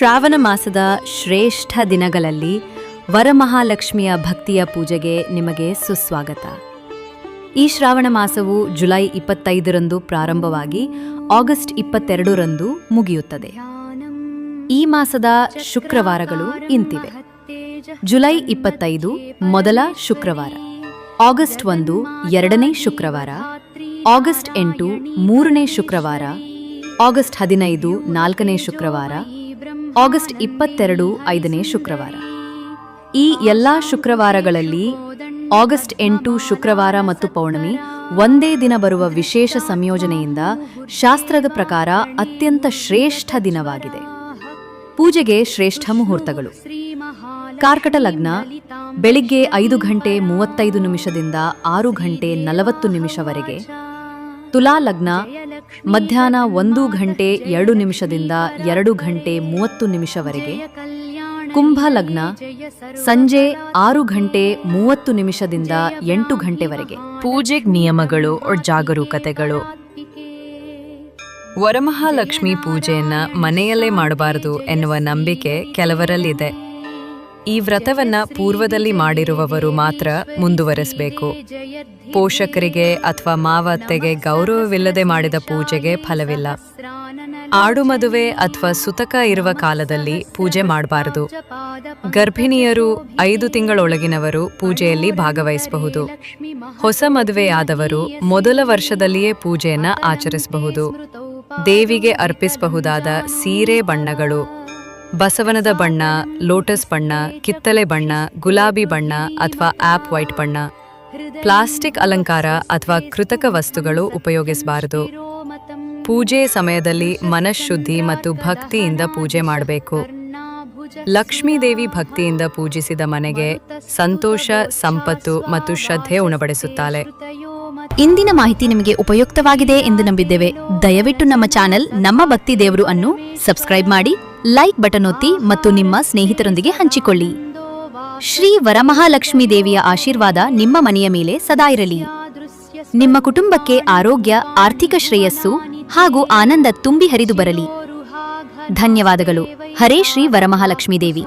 ಶ್ರಾವಣ ಮಾಸದ ಶ್ರೇಷ್ಠ ದಿನಗಳಲ್ಲಿ ವರಮಹಾಲಕ್ಷ್ಮಿಯ ಭಕ್ತಿಯ ಪೂಜೆಗೆ ನಿಮಗೆ ಸುಸ್ವಾಗತ. ಈ ಶ್ರಾವಣ ಮಾಸವು ಜುಲೈ ಇಪ್ಪತ್ತೈದರಂದು ಪ್ರಾರಂಭವಾಗಿ ಆಗಸ್ಟ್ ಇಪ್ಪತ್ತೆರಡರಂದು ಮುಗಿಯುತ್ತದೆ. ಈ ಮಾಸದ ಶುಕ್ರವಾರಗಳು ಇಂತಿವೆ. ಜುಲೈ ಇಪ್ಪತ್ತೈದು ಮೊದಲ ಶುಕ್ರವಾರ. ಆಗಸ್ಟ್ ಒಂದು ಎರಡನೇ ಶುಕ್ರವಾರ. ಆಗಸ್ಟ್ ಎಂಟು ಮೂರನೇ ಶುಕ್ರವಾರ. ಆಗಸ್ಟ್ ಹದಿನೈದು ನಾಲ್ಕನೇ ಶುಕ್ರವಾರ. ಆಗಸ್ಟ್ ಇಪ್ಪತ್ತೆರಡು ಐದನೇ ಶುಕ್ರವಾರ. ಈ ಎಲ್ಲಾ ಶುಕ್ರವಾರಗಳಲ್ಲಿ ಆಗಸ್ಟ್ ಎಂಟು ಶುಕ್ರವಾರ ಮತ್ತು ಪೌರ್ಣಮಿ ಒಂದೇ ದಿನ ಬರುವ ವಿಶೇಷ ಸಂಯೋಜನೆಯಿಂದ ಶಾಸ್ತ್ರದ ಪ್ರಕಾರ ಅತ್ಯಂತ ಶ್ರೇಷ್ಠ ದಿನವಾಗಿದೆ. ಪೂಜೆಗೆ ಶ್ರೇಷ್ಠ ಮುಹೂರ್ತಗಳು. ಕಾರ್ಕಟ ಲಗ್ನ ಬೆಳಿಗ್ಗೆ ಐದು ಗಂಟೆ ಮೂವತ್ತೈದು ನಿಮಿಷದಿಂದ ಆರು ಗಂಟೆ ನಲವತ್ತು ನಿಮಿಷವರೆಗೆ ತುಲಾ ಲಗ್ನ ಮಧ್ಯಾಹ್ನ ಒಂದು ಗಂಟೆ ಎರಡು ನಿಮಿಷದಿಂದ ಎರಡು ಗಂಟೆ ಮೂವತ್ತು ನಿಮಿಷವರೆಗೆ. ಕುಂಭ ಲಗ್ನ ಸಂಜೆ ಆರು ಗಂಟೆ ಮೂವತ್ತು ನಿಮಿಷದಿಂದ ಎಂಟು ಗಂಟೆವರೆಗೆ. ಪೂಜೆಗ್ ನಿಯಮಗಳು ಜಾಗರೂಕತೆಗಳು. ವರಮಹಾಲಕ್ಷ್ಮಿ ಪೂಜೆಯನ್ನ ಮನೆಯಲ್ಲೇ ಮಾಡಬಾರದು ಎನ್ನುವ ನಂಬಿಕೆ ಕೆಲವರಲ್ಲಿದೆ. ಈ ವ್ರತವನ್ನ ಪೂರ್ವದಲ್ಲಿ ಮಾಡಿರುವವರು ಮಾತ್ರ ಮುಂದುವರೆಸಬೇಕು. ಪೋಷಕರಿಗೆ ಅಥವಾ ಮಾವತ್ತೆಗೆ ಗೌರವವಿಲ್ಲದೆ ಮಾಡಿದ ಪೂಜೆಗೆ ಫಲವಿಲ್ಲ. ಆಡು ಮದುವೆ ಅಥವಾ ಸುತಕ ಇರುವ ಕಾಲದಲ್ಲಿ ಪೂಜೆ ಮಾಡಬಾರದು. ಗರ್ಭಿಣಿಯರು ಐದು ತಿಂಗಳೊಳಗಿನವರು ಪೂಜೆಯಲ್ಲಿ ಭಾಗವಹಿಸಬಹುದು. ಹೊಸ ಮದುವೆಯಾದವರು ಮೊದಲ ವರ್ಷದಲ್ಲಿಯೇ ಪೂಜೆಯನ್ನ ಆಚರಿಸಬಹುದು. ದೇವಿಗೆ ಅರ್ಪಿಸಬಹುದಾದ ಸೀರೆ ಬಣ್ಣಗಳು. ಬಸವನದ ಬಣ್ಣ, ಲೋಟಸ್ ಬಣ್ಣ, ಕಿತ್ತಲೆ ಬಣ್ಣ, ಗುಲಾಬಿ ಬಣ್ಣ ಅಥವಾ ಆಪ್ ವೈಟ್ ಬಣ್ಣ. ಪ್ಲಾಸ್ಟಿಕ್ ಅಲಂಕಾರ ಅಥವಾ ಕೃತಕ ವಸ್ತುಗಳು ಉಪಯೋಗಿಸಬಾರದು. ಪೂಜೆ ಸಮಯದಲ್ಲಿ ಮನಃಶುದ್ಧಿ ಮತ್ತು ಭಕ್ತಿಯಿಂದ ಪೂಜೆ ಮಾಡಬೇಕು. ಲಕ್ಷ್ಮೀದೇವಿ ಭಕ್ತಿಯಿಂದ ಪೂಜಿಸಿದ ಮನೆಗೆ ಸಂತೋಷ, ಸಂಪತ್ತು ಮತ್ತು ಶ್ರದ್ಧೆ ಉಣಬಡಿಸುತ್ತಾಳೆ. ಇಂದಿನ ಮಾಹಿತಿ ನಿಮಗೆ ಉಪಯುಕ್ತವಾಗಿದೆ ಎಂದು ನಂಬಿದ್ದೇವೆ. ದಯವಿಟ್ಟು ನಮ್ಮ ಚಾನೆಲ್ ನಮ್ಮ ಭಕ್ತಿ ದೇವರು ಅನ್ನು ಸಬ್ಸ್ಕ್ರೈಬ್ ಮಾಡಿ ಲೈಕ್ ಬಟನ್ ಒತ್ತಿ ಮತ್ತು ನಿಮ್ಮ ಸ್ನೇಹಿತರೊಂದಿಗೆ ಹಂಚಿಕೊಳ್ಳಿ. ಶ್ರೀ ವರಮಹಾಲಕ್ಷ್ಮೀ ದೇವಿಯ ಆಶೀರ್ವಾದ ನಿಮ್ಮ ಮನೆಯ ಮೇಲೆ ಸದಾ ಇರಲಿ. ನಿಮ್ಮ ಕುಟುಂಬಕ್ಕೆ ಆರೋಗ್ಯ, ಆರ್ಥಿಕ ಶ್ರೇಯಸ್ಸು ಹಾಗೂ ಆನಂದ ತುಂಬಿ ಹರಿದು ಬರಲಿ. ಧನ್ಯವಾದಗಳು. ಹರೇ ಶ್ರೀ ವರಮಹಾಲಕ್ಷ್ಮೀ ದೇವಿ.